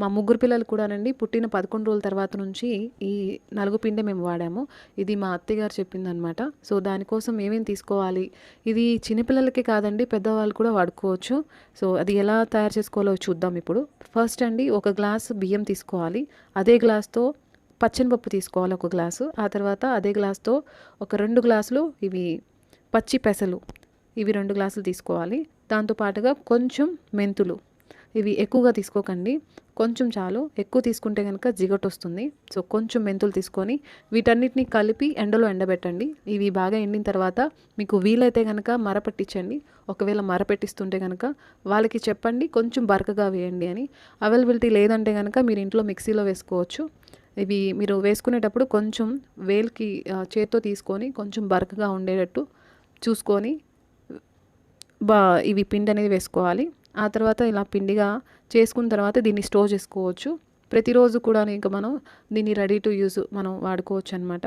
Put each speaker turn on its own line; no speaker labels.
మా ముగ్గురు పిల్లలు కూడానండి పుట్టిన పదకొండు రోజుల తర్వాత నుంచి ఈ నలుగు పిండి మేము వాడాము. ఇది మా అత్తగారు చెప్పిందనమాట సో దానికోసం ఏమేమి తీసుకోవాలి? ఇది చిన్నపిల్లలకి కాదండి పెద్దవాళ్ళు కూడా వాడుకోవచ్చు. సో అది ఎలా తయారు చేసుకోవాలో చూద్దాం ఇప్పుడు. ఫస్ట్ అండి ఒక గ్లాస్ బియ్యం తీసుకోవాలి. అదే గ్లాస్తో పచ్చనిపప్పు తీసుకోవాలి ఒక గ్లాసు. ఆ తర్వాత అదే గ్లాస్తో ఒక రెండు గ్లాసులు ఇవి పచ్చి పెసలు. ఇవి రెండు గ్లాసులు తీసుకోవాలి. దాంతో పాటుగా కొంచెం మెంతులు. ఇవి ఎక్కువగా తీసుకోకండి. కొంచెం చాలు. ఎక్కువ తీసుకుంటే కనుక జిగట్ వస్తుంది. సో కొంచెం మెంతులు తీసుకొని వీటన్నిటిని కలిపి ఎండలో ఎండబెట్టండి. ఇవి బాగా ఎండిన తర్వాత మీకు వీలైతే కనుక మరపెట్టించండి. ఒకవేళ మరపెట్టిస్తుంటే కనుక వాళ్ళకి చెప్పండి. కొంచెం బరకగా వేయండి అని. అవైలబిలిటీ లేదంటే కనుక మీరు ఇంట్లో మిక్సీలో వేసుకోవచ్చు. ఇవి మీరు వేసుకునేటప్పుడు కొంచెం వేలికి చేత్తో తీసుకొని కొంచెం బరకగా ఉండేటట్టు చూసుకొని బా ఇవి పిండి అనేది వేసుకోవాలి. ఆ తర్వాత ఇలా పిండిగా చేసుకున్న తర్వాత దీన్ని స్టోర్ చేసుకోవచ్చు. ప్రతిరోజు కూడా ఇంకా మనం దీన్ని రెడీ టు యూజ్ మనం వాడుకోవచ్చు అనమాట